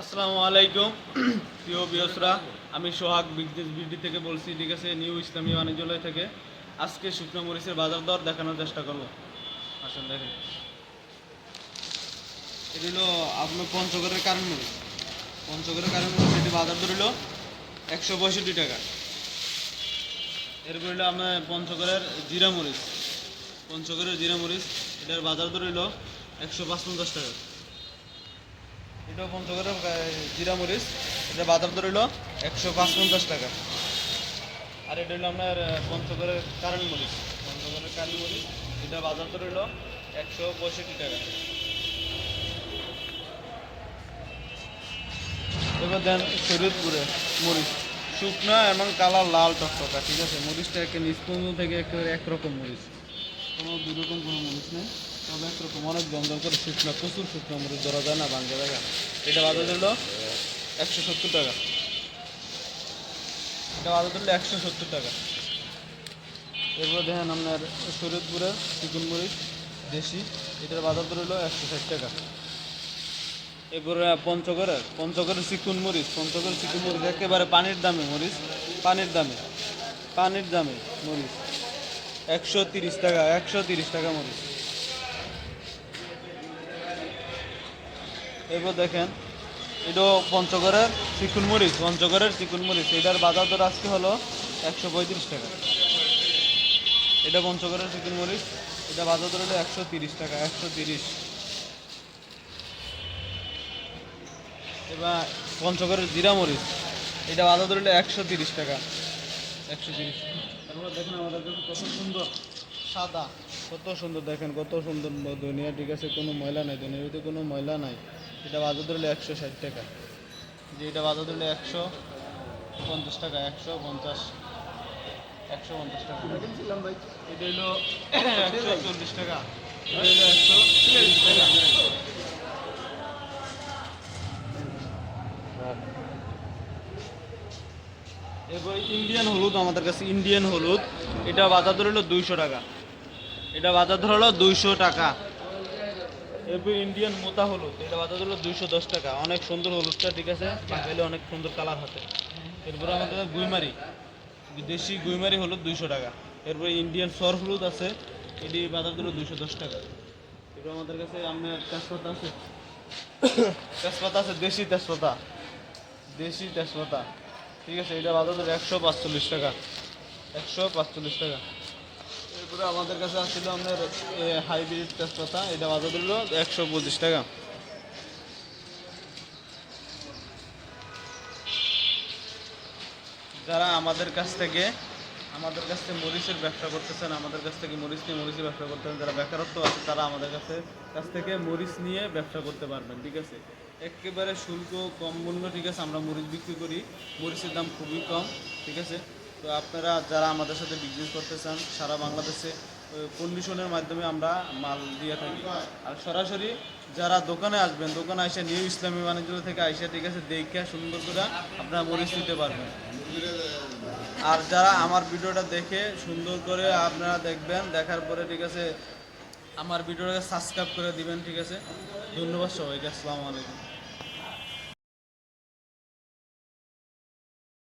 আসসালামু আলাইকুম। প্রিয় বিয়সরা আমি সোহাগ বিজনেস বিডি থেকে বলছি। ঠিক আছে, নিউ ইসলামী বাণিজ্যালয় থেকে। আজকে শুকনো মরিচের বাজার দর দেখানোর চেষ্টা করব। আসেন, দেখেন। এটি হলো আপনার পঞ্চগড়ের কারণ মরিচ। পঞ্চগড়ের কারণ মরিচ, এটি বাজার দর হলো একশো পঁয়ষট্টি টাকা। এরপর হলো আপনার পঞ্চগড়ের জিরা মরিচ। পঞ্চগড়ের জিরা মরিচ এটার বাজার দর হলো একশো পাঁচপঞ্চাশ টাকা। এটা পঞ্চগড়ের জিরা মরিচ। এটা বাজার দর হলো একশো পাঁচপঞ্চাশ টাকা। আর এটা হলো আপনার পঞ্চগড়ের কারণ মরিচ। পঞ্চগড়ের কারণ মরিচ। এটা বাজার দর হলো একশো পঁয়ষট্টি টাকা। এবার দেন শরীরপুরে মরিচ। শুকনো এবং কালার লাল টকটকা, ঠিক আছে? মরিচটা একটা নিষ্পন্ন থেকে একেবারে একরকম মরিচ। কোনো দুই রকম কোনো মরিচ নেই। তবে একরকম অনেক জঞ্জল করে শুকনো প্রচুর শুকনো মরিচ ধরা যায় না ভাঙ্গে জায়গা এটা বাজার দিল একশো সত্তর টাকা। এটা বাজার দিল একশো সত্তর টাকা। এরপরে দেখেন আপনার শরীয়তপুরের চিকন মরিচ, দেশি, এটার বাজার দর হলো একশো ষাট টাকা। এরপরে পঞ্চগড়ের পঞ্চগড়ের চিকুন মরিচ পঞ্চগড়ের চিকুন মরিচ, একেবারে পানির দামে মরিচ, পানির দামে পানির দামে মরিচ। একশো তিরিশ টাকা, একশো তিরিশ টাকা মরিচ এরপর দেখেন, এটাও পঞ্চগড়ের চিকুন মরিচ, পঞ্চগড়ের চিকুন মরিচ। এটার বাজার দর আজকে হলো একশো পঁয়ত্রিশ টাকা। এটা পঞ্চগড়ের চিকুন মরিচ, এটা বাজার দর হলো একশো তিরিশ টাকা, একশো তিরিশ। এবার পঞ্চগড়ের জিরা মরিচ, এটা বাজার দর হলো একশো তিরিশ টাকা, একশো তিরিশ। তারপর দেখেন আমাদের কাছে কত সুন্দর। সাদা কত সুন্দর দেখেন কত সুন্দর দুনিয়া ঠিক আছে? কোনো ময়লা নাই দুনিয়ার ভিতরে কোনো ময়লা নাই। এটা বাজার ধরলে একশো ষাট টাকা। যে এটা বাজার ধরলে একশো পঞ্চাশ টাকা একশো পঞ্চাশ একশো পঞ্চাশ টাকা। এটা হলো একশো চল্লিশ টাকা। এটা হলো একশো টাকা। এরপর ইন্ডিয়ান হলুদ আমাদের কাছে ইন্ডিয়ান হলুদ। এটা বাজার ধর হলো দুইশো টাকা। এটা বাজার ধর হলো দুইশো টাকা। এরপর ইন্ডিয়ান মোতা হলুদ। এটা বাজার ধর দুইশো দশ টাকা। অনেক সুন্দর হলুদটা, ঠিক আছে? পাকাইলে অনেক সুন্দর কালার হাতে। এরপরে আমাদের গুইমারি। দেশি গুইমারি হলুদ দুইশো টাকা। এরপরে ইন্ডিয়ান সর হলুদ আছে। এটি বাজার ধরো দুইশো দশ টাকা। এরপর আমাদের কাছে আপনার তেজপাতা আছে। তেজপাতা আছে, দেশি তেজপাতা। দেশি তেজপাতা। ঠিক আছে, এটা বাজার ধরে একশো পাঁচচল্লিশ টাকা। একশো পাঁচচল্লিশ টাকা। এরপরে আমাদের কাছে আসছিল আপনার হাইব্রিড তেজপাতা, এটা বাজার ধরল একশো পঁচিশ টাকা। যারা আমাদের কাছ থেকে আমাদের কাছ থেকে মরিচের ব্যবসা করতেছেন, আমাদের কাছ থেকে মরিচ নিয়ে মরিচের ব্যবসা করতেছেন, যারা বেকারত্ব আছে তারা আমাদের কাছে, কাছ থেকে মরিচ নিয়ে ব্যবসা করতে পারবেন, ঠিক আছে? একেবারে শুল্ক কম মূল্য, ঠিক আছে? আমরা মরিচ বিক্রি করি, মরিচের দাম খুবই কম, ঠিক আছে? তো আপনারা যারা আমাদের সাথে বিজনেস করতে চান, সারা বাংলাদেশে কন্ডিশনের মাধ্যমে আমরা মাল দিয়ে থাকি। আর সরাসরি যারা দোকানে আসবেন, দোকানে এসে নিউ ইসলামী বাণিজ্য থেকে আইসা, ঠিক আছে? দেখে সুন্দর করে আপনারা মরিচ নিতে পারবেন। আর যারা আমার ভিডিওটা দেখে সুন্দর করে আপনারা দেখবেন, দেখার পরে ঠিক আছে, আমার ভিডিওটাকে সাবস্ক্রাইব করে দিবেন, ঠিক আছে? ধন্যবাদ সবাইকে, আসসালামু আলাইকুম।